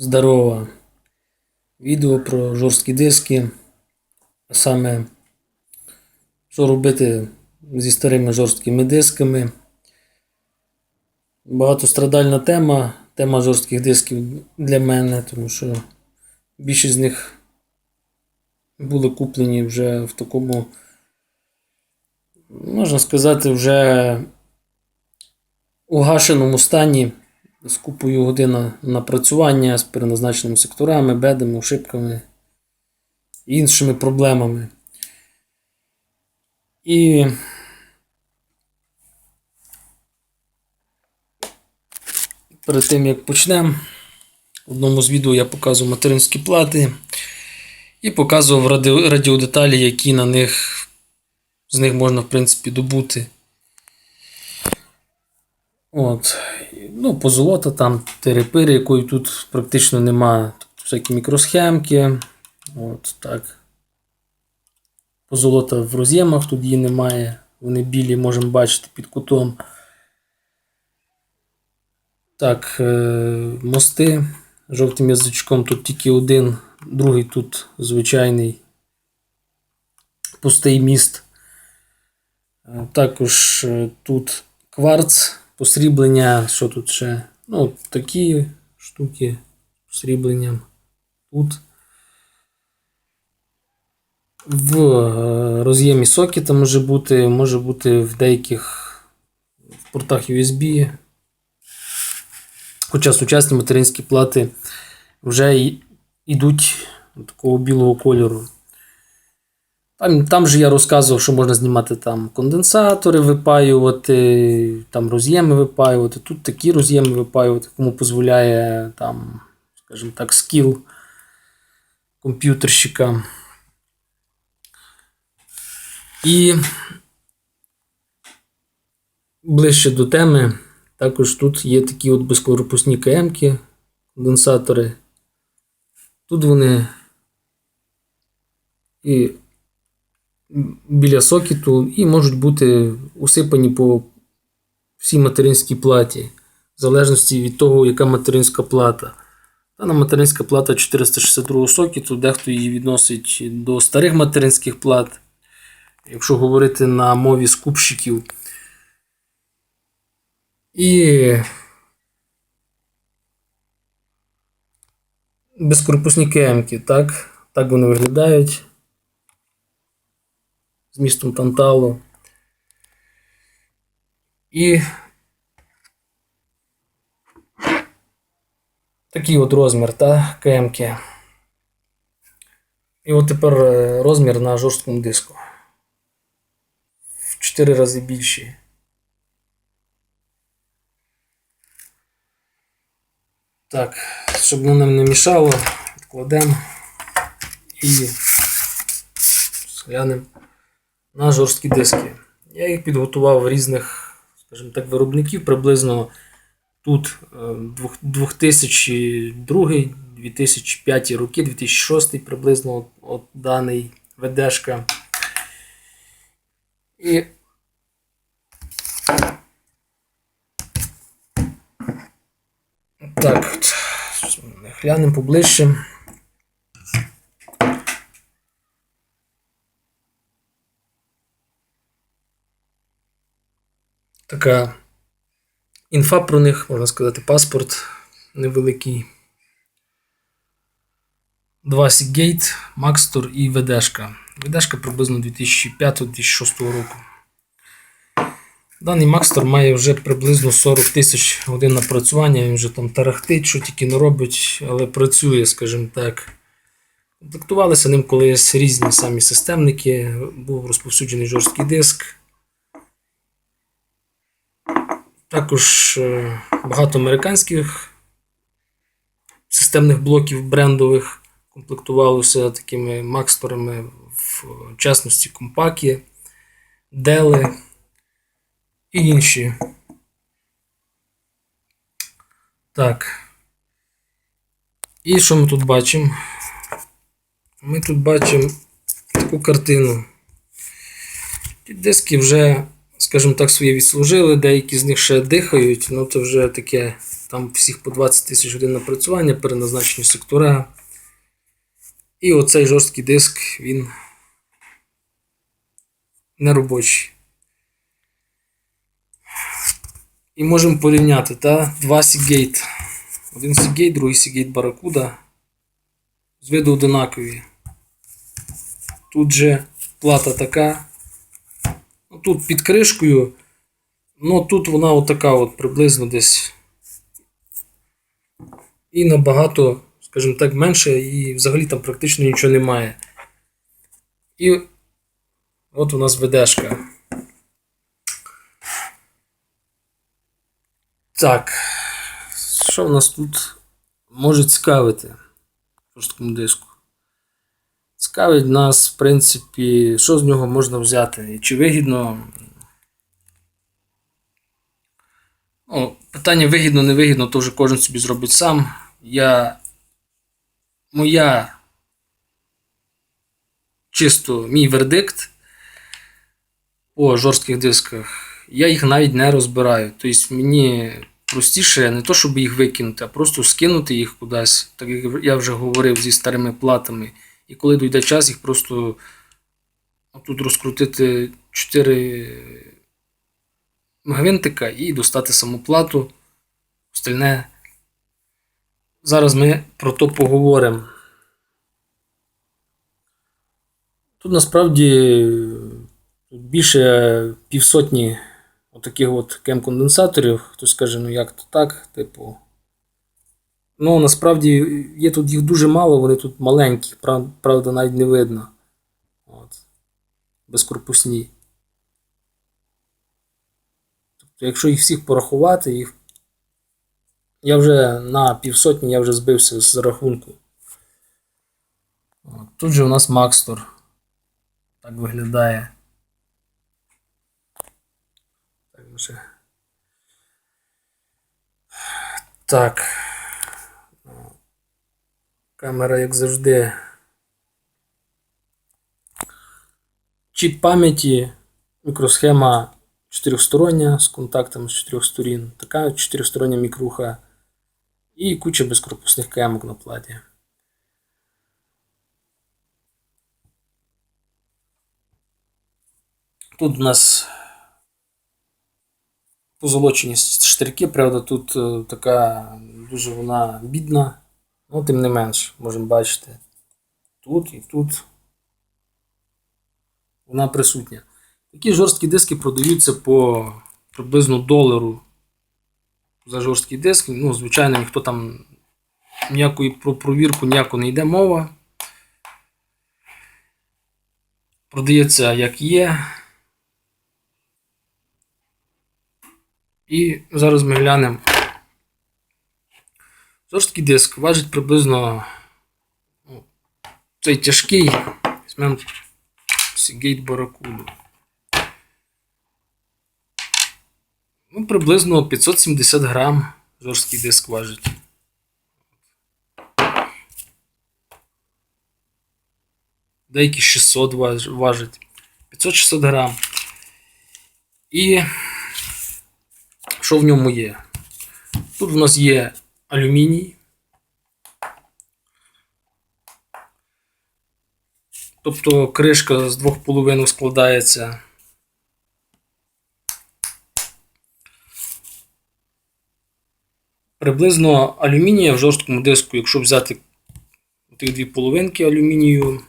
Здорово! Відео про жорсткі диски. А саме, що робити зі старими жорсткими дисками. Багатострадальна тема, тема жорстких дисків для мене, тому що більшість з них були куплені вже в такому, можна сказати, вже угашеному стані з купою годин напрацювання з переназначеними секторами, бедами, ошибками і іншими проблемами. І перед тим як почнемо, в одному з відео я показував материнські плати і показував радіодеталі, які на них з них можна, в принципі, добути. От. Ну, позолота там терепири, якої тут практично нема. Тобто всякі мікросхемки. От так. Позолота в роз'ємах тут її немає. Вони білі, можемо бачити під кутом. Так, е, мости жовтим язичком тут тільки один, другий тут звичайний пустий міст. Е, Також е, тут кварц, посріблення, що тут ще? Ну, такі штуки з посрібленням. Тут. В е, роз'ємі сокета може бути, може бути в деяких в портах USB. Хоча сучасні материнські плати вже йдуть такого білого кольору. Там, там же я розказував, що можна знімати там конденсатори, випаювати, там роз'єми випаювати. Тут такі роз'єми випаювати, кому дозволяє там, скажімо так, скіл комп'ютерщика. І ближче до теми, також тут є такі от безкоропусні КМ-ки, конденсатори. Тут вони і біля сокету і можуть бути усипані по всій материнській платі, в залежності від того, яка материнська плата. Дана материнська плата 462 сокету, дехто її відносить до старих материнських плат. Якщо говорити на мові скупщиків. І безкорпусні кемки, так? Так вони виглядають містом Танталу. І такий от розмір, та, КМки. І от тепер е, розмір на жорсткому диску. В 4 рази більший. Так, щоб воно нам не мішало, відкладемо і глянемо на жорсткі диски. Я їх підготував різних, скажімо так, виробників. Приблизно тут е, 2002-2005 роки, 2006 приблизно от, от даний ВДшка. І так, от, глянемо поближче. Така інфа про них, можна сказати, паспорт невеликий. Два Seagate, Maxtor і VD-шка. VD-шка приблизно 2005-2006 року. Даний Maxtor має вже приблизно 40 тисяч годин напрацювання, він вже там тарахтить, що тільки не робить, але працює, скажімо так. Комплектувалися ним колись різні самі системники, був розповсюджений жорсткий диск. Також е, багато американських системних блоків брендових комплектувалося такими максторами, в частності компаки, дели і інші. Так. І що ми тут бачимо? Ми тут бачимо таку картину. Ті диски вже скажімо так, своє відслужили, деякі з них ще дихають, ну це вже таке, там всіх по 20 тисяч годин напрацювання, переназначені сектора. І оцей жорсткий диск, він не робочий. І можемо порівняти, та? Два Seagate. Один Seagate, другий Seagate Barracuda. З виду одинакові. Тут же плата така. Тут під кришкою. Ну тут вона отака от приблизно десь. І набагато, скажімо так, менше, і взагалі там практично нічого немає. І от у нас ведешка. Так. Що в нас тут може цікавити в жорсткому диску? Цікавить нас, в принципі, що з нього можна взяти? Чи вигідно. Ну, питання вигідно, не вигідно, то вже кожен собі зробить сам. Я. Моя. Чисто мій вердикт по жорстких дисках. Я їх навіть не розбираю. Тобто мені простіше не то, щоб їх викинути, а просто скинути їх кудись, так як я вже говорив зі старими платами. І коли дійде час, їх просто тут розкрутити 4 гвинтика і достати саму плату. Остальне. Зараз ми про то поговоримо. Тут насправді більше півсотні отаких от кем-конденсаторів. Хтось каже, ну як то так, типу. Ну, насправді є тут їх дуже мало, вони тут маленькі, прав- правда, навіть не видно. От. Безкорпусні. Тобто, якщо їх всіх порахувати, їх. Я вже на півсотні я вже збився з рахунку. От. Тут же у нас Макстор. Так виглядає. Так, ще. Так. Камера, як завжди. Чіп пам'яті, мікросхема чотирьохстороння з контактами з чотирьох сторін. Така чотирьохстороння мікруха. І куча безкорпусних кемок на платі. Тут у нас позолочені штирки, правда, тут е, така дуже вона бідна. Ну, тим не менш, можемо бачити. Тут і тут вона присутня. Такі жорсткі диски продаються по приблизно долару за жорсткий диск. Ну, звичайно, ніхто там ніякої про провірку ніяко не йде мова. Продається як є. І зараз ми глянемо. Жорсткий диск важить приблизно ну, цей тяжкий. Візьмемо Seagate Barracuda. Ну, приблизно 570 грам жорсткий диск важить. Деякі 600 важ- важить. 500-600 грам. І що в ньому є? Тут в нас є алюміній. Тобто кришка з двох половинок складається. Приблизно алюмінія в жорсткому диску, якщо взяти тих дві половинки алюмінію,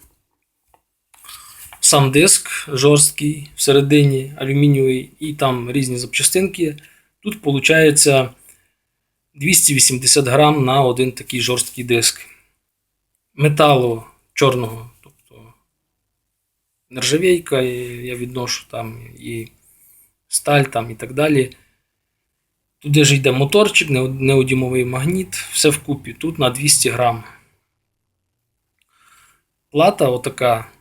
сам диск жорсткий всередині алюмінієвий і там різні запчастинки. Тут виходить 280 грам на один такий жорсткий диск. Металу чорного, тобто нержавійка, я відношу там і сталь там і так далі. Туди ж йде моторчик, нео- неодімовий магніт, все вкупі. Тут на 200 грам. Плата, отака,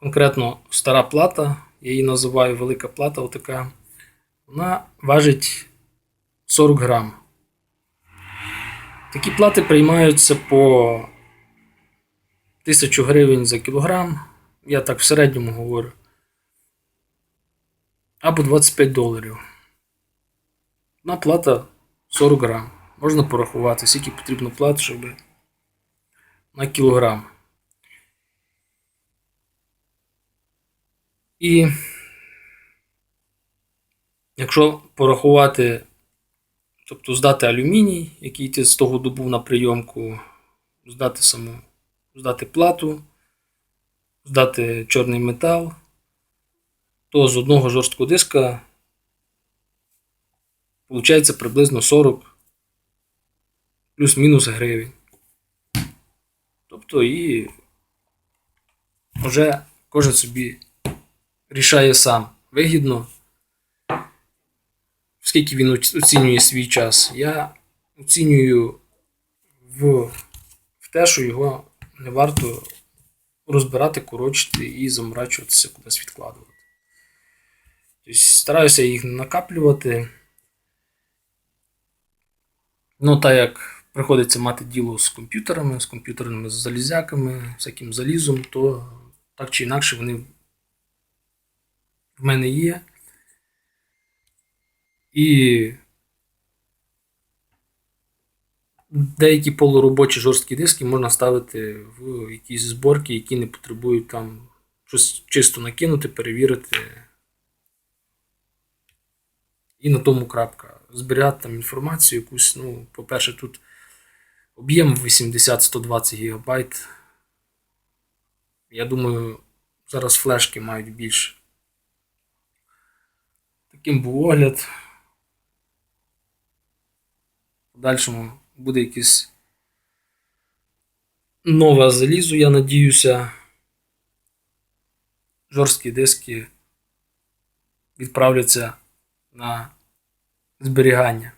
конкретно стара плата, я її називаю велика плата, отака. Вона важить 40 грам. Такі плати приймаються по 1000 гривень за кілограм. Я так в середньому говорю. або 25 доларів. Одна плата 40 грам. Можна порахувати, скільки потрібно плат, щоб на кілограм. І якщо порахувати, тобто здати алюміній, який ти з того добув на прийомку, здати саму, здати плату, здати чорний метал, то з одного жорсткого диска виходить приблизно 40 плюс-мінус гривень. Тобто і вже кожен собі рішає сам вигідно, скільки він оцінює свій час. Я оцінюю в, в те, що його не варто розбирати, корочити і заморачуватися кудись відкладувати. Тобто стараюся їх не накаплювати. Ну, так як приходиться мати діло з комп'ютерами, з комп'ютерними залізяками, всяким залізом, то так чи інакше вони в мене є. І деякі полуробочі жорсткі диски можна ставити в якісь зборки, які не потребують там щось чисто накинути, перевірити. І на тому крапка. Збирати там інформацію якусь, ну, по-перше, тут об'єм 80-120 ГБ. Я думаю, зараз флешки мають більше. Таким був огляд. Подальшому буде якесь нове залізо, я надіюся. Жорсткі диски відправляться на зберігання.